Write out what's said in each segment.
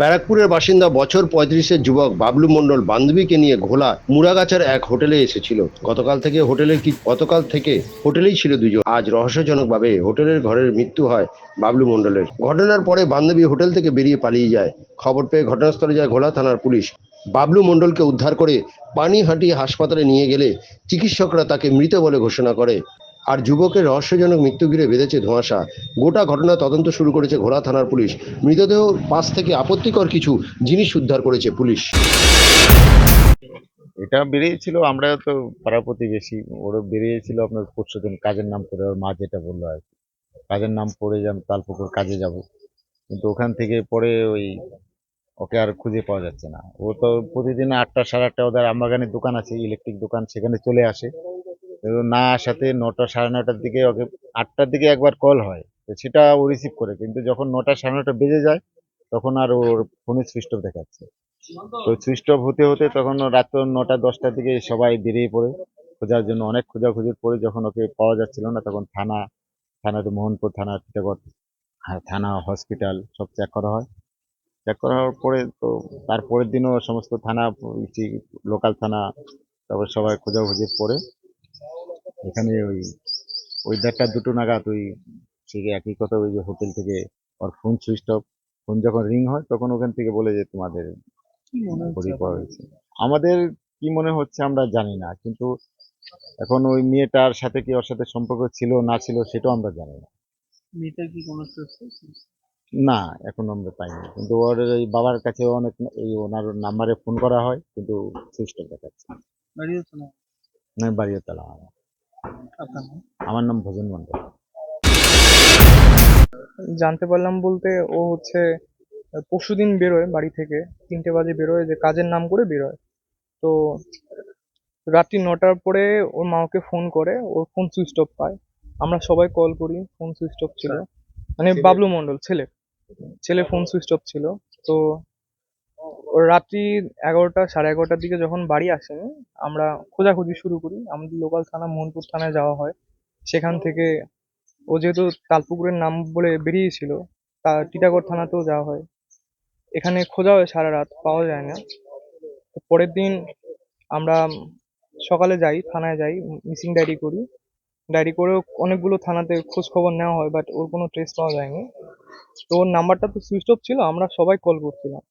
ব্যারাকপুরের বাসিন্দা বছর পঁয়ত্রিশের যুবক বাবলু মণ্ডল বান্ধবীকে নিয়ে ঘোলা মুরাগাছার এক হোটেলে এসেছিল। গতকাল থেকে হোটেলের কি গতকাল থেকে হোটেলেই ছিল দুজন। আজ রহস্যজনকভাবে হোটেলের ঘরের মৃত্যু হয় বাবলু মণ্ডলের। ঘটনার পরে বান্ধবী হোটেল থেকে বেরিয়ে পালিয়ে যায়। খবর পেয়ে ঘটনাস্থলে যায় ঘোলা থানার পুলিশ। বাবলু মণ্ডলকে উদ্ধার করে পানিহাটি হাসপাতালে নিয়ে গেলে চিকিৎসকরা তাকে মৃত বলে ঘোষণা করে। আর যুবকের রহস্যজনক মৃত্যু ঘিরে বেঁধেছে ধোঁয়াশা। গোটা ঘটনা তদন্ত শুরু করেছে ঘোড়া থানার পুলিশ। মৃতদেহ পাশ থেকে আপত্তিকর কিছু জিনিস উদ্ধার করেছে পুলিশ। এটা বেরিয়েছিল, আমরা তো পাড়া প্রতিবেশী ওরও বেরিয়েছিল আপনার পরশু দিন কাজের নাম করে ওর মা যেটা বলল আর কি। কাজের নাম করে যে আমি তালপুকুর কাজে যাব। কিন্তু ওখান থেকে পরে ওই ওকে আর খুঁজে পাওয়া যাচ্ছে না। ও তো প্রতিদিন আটটা, সাড়ে আটটা ওদের আমবাগানের দোকান আছে, ইলেকট্রিক দোকান, সেখানে চলে আসে। না আসাতে নটা সাড়ে নটার দিকে ওকে আটটার দিকে একবার কল হয়। তো সেটা ও রিসিভ করে কিন্তু যখন নটা সাড়ে নটা বেজে যায় তখন আর ওর ফোনে সুইচ অফ দেখাচ্ছে। তো সুইচ অফ হতে হতে তখন রাত নটা দশটার দিকে সবাই বেরিয়ে পড়ে। খোঁজার জন্য অনেক খোঁজাখুঁজির পরে যখন ওকে পাওয়া যাচ্ছিল না তখন থানা থানাতে মোহনপুর থানা টিটাগড় হ্যাঁ, থানা হসপিটাল সব চেক করা হয়। চেক করা হওয়ার পরে তো তারপরের দিনও সমস্ত থানা লোকাল থানা তারপর সবাই খোঁজাখুঁজির পরে এখানে ওই ওই দেড়টা দুটো নাগাদ ওই ঠিক একই কথা ওই যে হোটেল থেকে ওর ফোন সুইচ অফ ফোন যখন রিং হয় তখন ওখান থেকে বলে যে তোমাদের পাওয়া আমাদের কি মনে হচ্ছে আমরা জানি না কিন্তু এখন ওই মেয়েটার সাথে কি ওর সাথে সম্পর্ক ছিল না ছিল সেটাও আমরা জানি না। মেয়েটার কি কোনো না এখন আমরা পাইনি। কিন্তু ওর ওই বাবার কাছে অনেক এই ওনার নাম্বারে ফোন করা হয় কিন্তু সুইচ অফ দেখাচ্ছে। না? বাড়িও তালা নাম? আমার নাম ভোজন মন্ডল জানতে পারলাম বলতে ও হচ্ছে পরশুদিন বেরোয় বাড়ি থেকে তিনটে বাজে বেরোয় যে কাজের নাম করে বেরোয়। তো রাত্রি নটার পরে ওর মা ওকে ফোন করে ওর ফোন সুইচ অফ পায়। আমরা সবাই কল করি ফোন সুইচ অফ ছিল। মানে বাবলু মন্ডল ছেলে। ছেলে ফোন সুইচ অফ ছিল। তো রাত্রি এগারোটা, সাড়ে এগারোটার দিকে যখন বাড়ি আসেনি, আমরা খোঁজাখুঁজি শুরু করি। আমাদের লোকাল থানা, মোহনপুর থানায় যাওয়া হয়। সেখান থেকে ও যেহেতু তালপুকুরের নাম বলে বেরিয়েছিল, তা টিটাগড় থানাতেও যাওয়া হয়। এখানে খোঁজা হয় সারা রাত, পাওয়া যায় না। পরের দিন আমরা সকালে যাই, থানায় যাই, মিসিং ডায়েরি করি। ডায়েরি করেও অনেকগুলো থানাতে খোঁজ খবর নেওয়া হয় বাট ওর কোনো ট্রেস পাওয়া যায়নি। তো ওর নাম্বারটা তো সুইচ অফ ছিল, আমরা সবাই কল করছিলাম।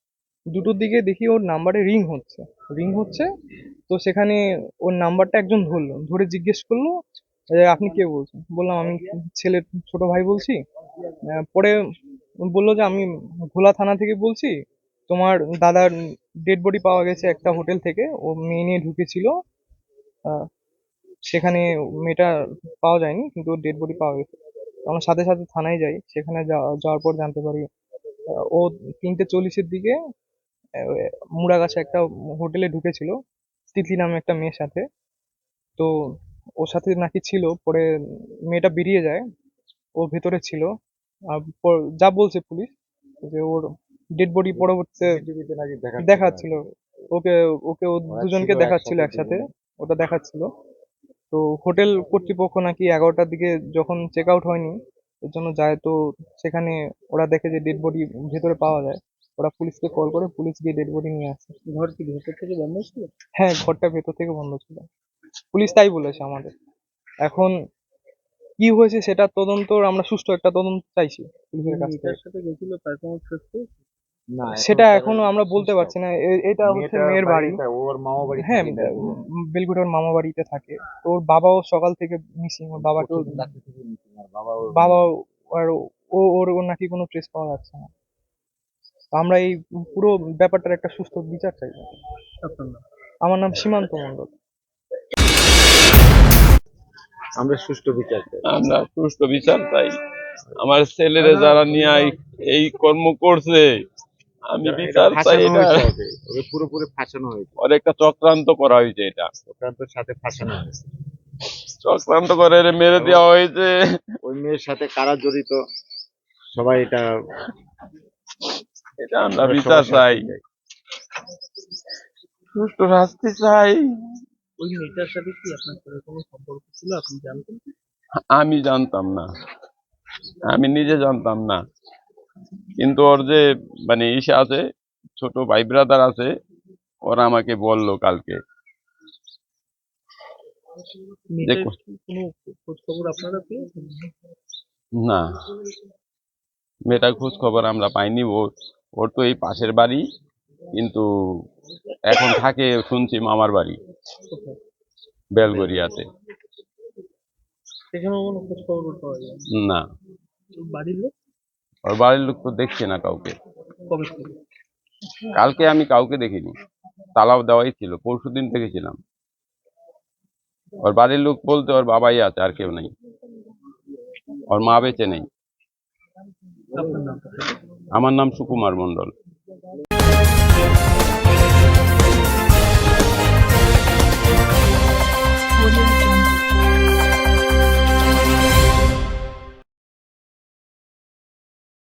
দুটোর দিকে দেখি ওর নাম্বারে রিং হচ্ছে। রিং হচ্ছে, তো সেখানে ওর নাম্বারটা একজন ধরলো। ধরে জিজ্ঞেস করল যে আপনি কে বলছেন? বললাম, আমি ছেলের ছোট ভাই বলছি। পরে বলল যে, আমি ভোলা থানা থেকে বলছি। তোমার দাদার ডেড বডি পাওয়া গেছে একটা হোটেল থেকে। ও মেয়ে নিয়ে ঢুকেছিল। সেখানে মেয়েটা পাওয়া যায়নি, কিন্তু ডেড বডি পাওয়া গেছে। আমরা সাথে সাথে থানায় যাই। সেখানে যাওয়া- যাওয়ার পর জানতে পারি ও তিনটে চল্লিশের দিকে মুড়াগাছা একটা হোটেলে ঢুকেছিল তিতলি নামে একটা মেয়ের সাথে। তো ওর সাথে নাকি ছিল পরে মেয়েটা বেরিয়ে যায় ও ভেতরে ছিল। আর যা বলছে পুলিশ যে ওর ডেড বডি পরবর্তীতে দেখাচ্ছিল। ওকে ওকে ও দুজনকে দেখাচ্ছিল একসাথে একসাথে ওটা দেখাচ্ছিল। তো হোটেল কর্তৃপক্ষ নাকি এগারোটার দিকে যখন চেক আউট হয়নি এর জন্য যায় তো সেখানে ওরা দেখে যে ডেড বডি ভেতরে পাওয়া যায়। ওরা পুলিশকে কল করে পুলিশ গিয়ে ডেড বডি নিয়ে আসে। ঘর কি ভেতর থেকে বন্ধ ছিল? হ্যাঁ ঘরটা ভেতর থেকে বন্ধ ছিল। পুলিশ তাই বলেছে আমাদের। এখন কি হয়েছে সেটা তদন্ত আমরা সুষ্ঠু একটা তদন্ত চাইছি পুলিশের কাছ থেকে। সাথে গেছিল তার কোনো সুস্থ না সেটা এখনও আমরা বলতে পারছি না। এ- এটা হচ্ছে মেয়ের বাড়ি। ওর মামা বাড়ি হ্যাঁ বেলগুড়ার মামা বাড়িতে থাকে। তো ওর বাবাও সকাল থেকে মিসিং ওর বাবাকেও বাবা বাবা আর ও ওর ওর নাকি কোনো ট্রেস পাওয়া যাচ্ছে না। আমরা এই পুরো ব্যাপারটার একটা সুস্থ বিচার চাই। আমার নাম সীমান্ত মণ্ডল। আমরা সুষ্ঠু বিচার চাই। আমরা সুষ্ঠু বিচার চাই। আমার ছেলেরা যারা নিয়ে এই- কর্ম করছে আমি বিচার চাই ফাঁসানো এটা। হয়েছে ওকে পুরোপুরি ফাঁসানো হয়েছে। ওর একটা চক্রান্ত করা হয়েছে এটা। চক্রান্তের সাথে ফাঁসানো হয়েছে। চক্রান্ত করে এরে মেরে দেওয়া হয়েছে। ওই মেয়ের সাথে কারা জড়িত সবাই এটা এটা আমরা বিচার চাই সুষ্ঠু শাস্তি চাই ওই মেয়েটার সাথে কি আপনার ছেলের কোনো সম্পর্ক ছিল আপনি জানতেন আমি জানতাম না আমি নিজে জানতাম না কিন্তু ওর যে মানে ইসে আছে ছোট ভাই ব্রাদার আছে ওরা আমাকে বলল কালকে মেয়েটার দেখো। কি কোনো খোঁজ খবর আপনারা পেয়েছেন না মেয়েটার খোঁজ খবর আমরা পাইনি ও ওর তো এই পাশের বাড়ি কিন্তু এখন থাকে শুনছি মামার বাড়ি বেলগরিয়াতে না। ওর বাড়ির লোক তো দেখছে না কাউকে। কালকে আমি কাউকে দেখিনি। তালাও দেওয়াই ছিল পরশুদিন দেখেছিলাম ওর বাড়ির লোক বলতে ওর বাবাই আছে আর কেউ নেই। ওর মা বেঁচে নেই। আমার নাম সুকুমার মণ্ডল।